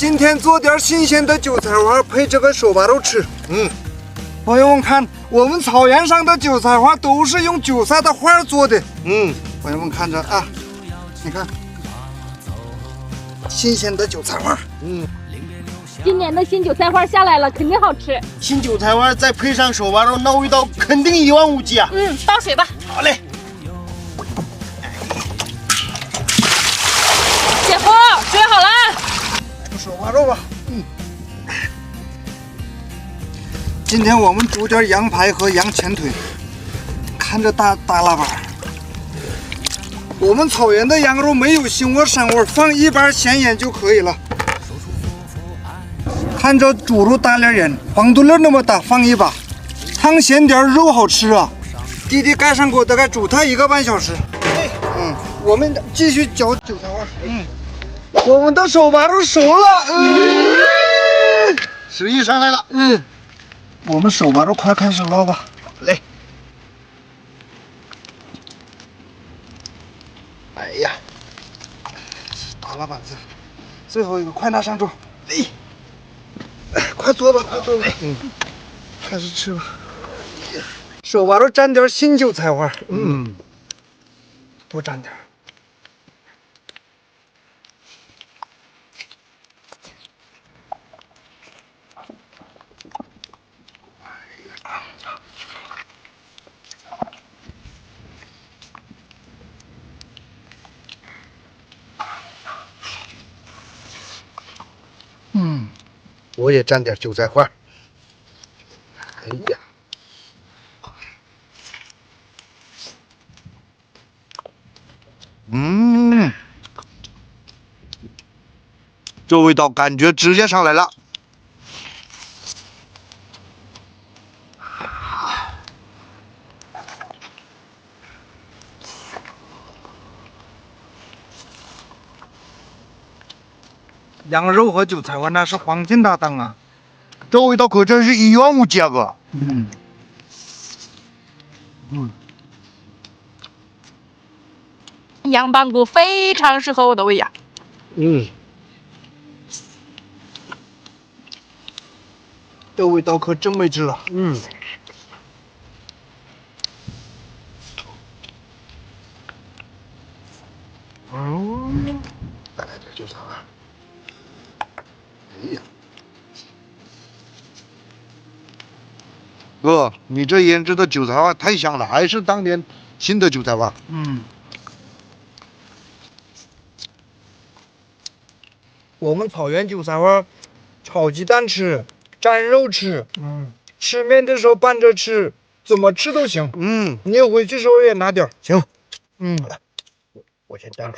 今天做点新鲜的韭菜花配这个手把肉吃。嗯，朋友们看，我们草原上的韭菜花都是用韭菜的花做的。嗯，朋友们看着啊，你看，新鲜的韭菜花。嗯，今年的新韭菜花下来了，肯定好吃。新韭菜花再配上手把肉，那味道肯定一望无际啊！嗯，倒水吧。好嘞，手扒肉吧。嗯。今天我们煮点羊排和羊前腿，看着大大喇叭。我们草原的羊肉没有腥味膻味，放一半咸盐就可以了。看这猪肉大脸眼，黄豆粒那么大，放一把，汤咸点肉好吃啊！弟弟盖上锅，大概煮它一个半小时。嗯，我们继续搅韭菜花。嗯。我们的手把肉熟了，嗯，食欲上来了。嗯，我们手把肉快开始捞吧。来，哎呀，打拉板子，最后一个，快拿上桌。哎，哎快坐吧，快坐吧。嗯，开始吃吧。手把肉沾点新韭菜花，嗯，多沾点。我也蘸点韭菜花。哎呀，嗯，这味道感觉直接上来了。羊肉和韭菜花那是黄金搭档啊。这味道可真是一望无际啊，哥。嗯，羊棒骨非常适合我的胃呀。嗯，这味道可真没治了。嗯，嗯，再来点韭菜花。哎呀，哥，你这腌制的韭菜花太香了，还是当年新的韭菜花。嗯，我们草原韭菜花炒鸡蛋吃，蘸肉吃，嗯，吃面的时候拌着吃，怎么吃都行。嗯，你回去时候也拿点儿。行，嗯。我先蘸蘸。